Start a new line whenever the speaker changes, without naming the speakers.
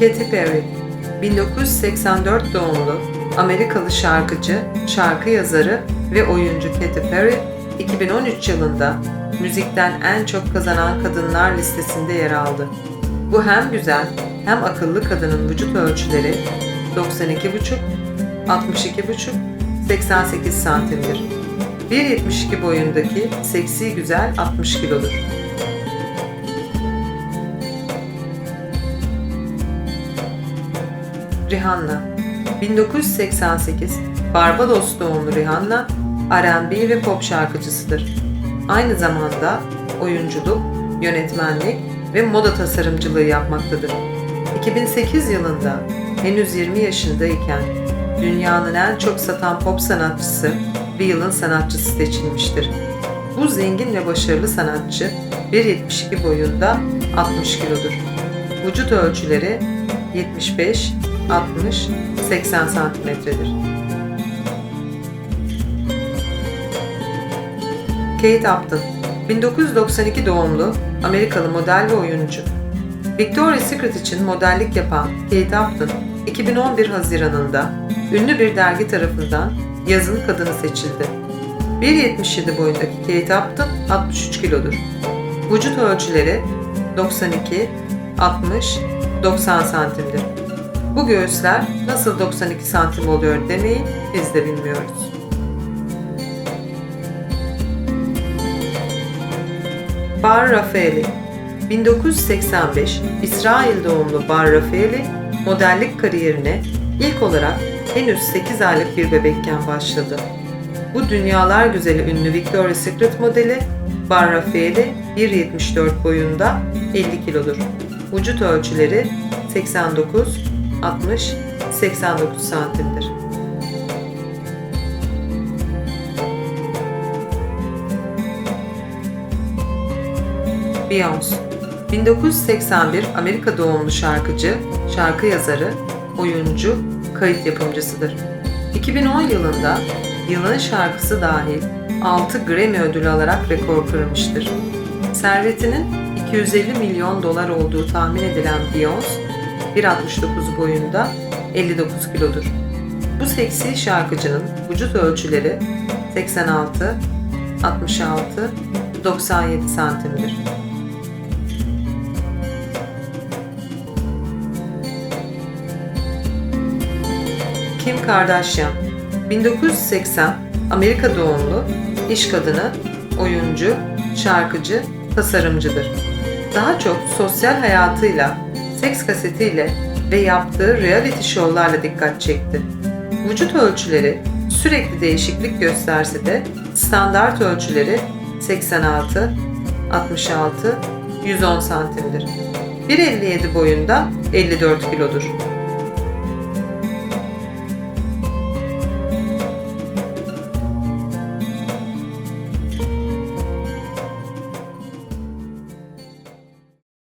Katy Perry 1984 doğumlu Amerikalı şarkıcı, şarkı yazarı ve oyuncu Katy Perry 2013 yılında müzikten en çok kazanan kadınlar listesinde yer aldı. Bu hem güzel hem akıllı kadının vücut ölçüleri 92,5, 62,5, 88 santimdir. 1.72 boyundaki seksi güzel 60 kilodur. Rihanna 1988 Barbados doğumlu Rihanna, R&B ve pop şarkıcısıdır. Aynı zamanda oyunculuk, yönetmenlik ve moda tasarımcılığı yapmaktadır. 2008 yılında henüz 20 yaşındayken dünyanın en çok satan pop sanatçısı ve yılın sanatçısı seçilmiştir. Bu zengin ve başarılı sanatçı 1.72 boyunda 60 kilodur. Vücut ölçüleri 75, 60, 80 santimetredir. Kate Upton 1992 doğumlu Amerikalı model ve oyuncu. Victoria's Secret için modellik yapan Kate Upton, 2011 Haziran'ında ünlü bir dergi tarafından yazın kadını seçildi. 1.77 boyundaki Kate Upton 63 kilodur. Vücut ölçüleri 92, 60, 90 santimdir. Bu göğüsler nasıl 92 santim oluyor demeyi biz de bilmiyoruz. Bar Rafaeli 1985 İsrail doğumlu Bar Rafaeli modellik kariyerine ilk olarak henüz 8 aylık bir bebekken başladı. Bu dünyalar güzeli ünlü Victoria's Secret modeli Bar Rafaeli 1.74 boyunda 50 kilodur. Vücut ölçüleri 89, 60, 89 santimdir. Beyoncé 1981 Amerika doğumlu şarkıcı, şarkı yazarı, oyuncu, kayıt yapımcısıdır. 2010 yılında yılın şarkısı dahil 6 Grammy ödülü alarak rekor kırmıştır. Servetinin 250 milyon dolar olduğu tahmin edilen Beyoncé, 1.69 boyunda 59 kilodur. Bu seksi şarkıcının vücut ölçüleri 86, 66, 97 santimdir. Kim Kardashian 1980 Amerika doğumlu iş kadını, oyuncu, şarkıcı, tasarımcıdır. Daha çok sosyal hayatıyla, seks kasetiyle ve yaptığı reality şovlarla dikkat çekti. Vücut ölçüleri sürekli değişiklik gösterse de standart ölçüleri 86, 66, 110 santimdir. 1.57 boyunda 54 kilodur.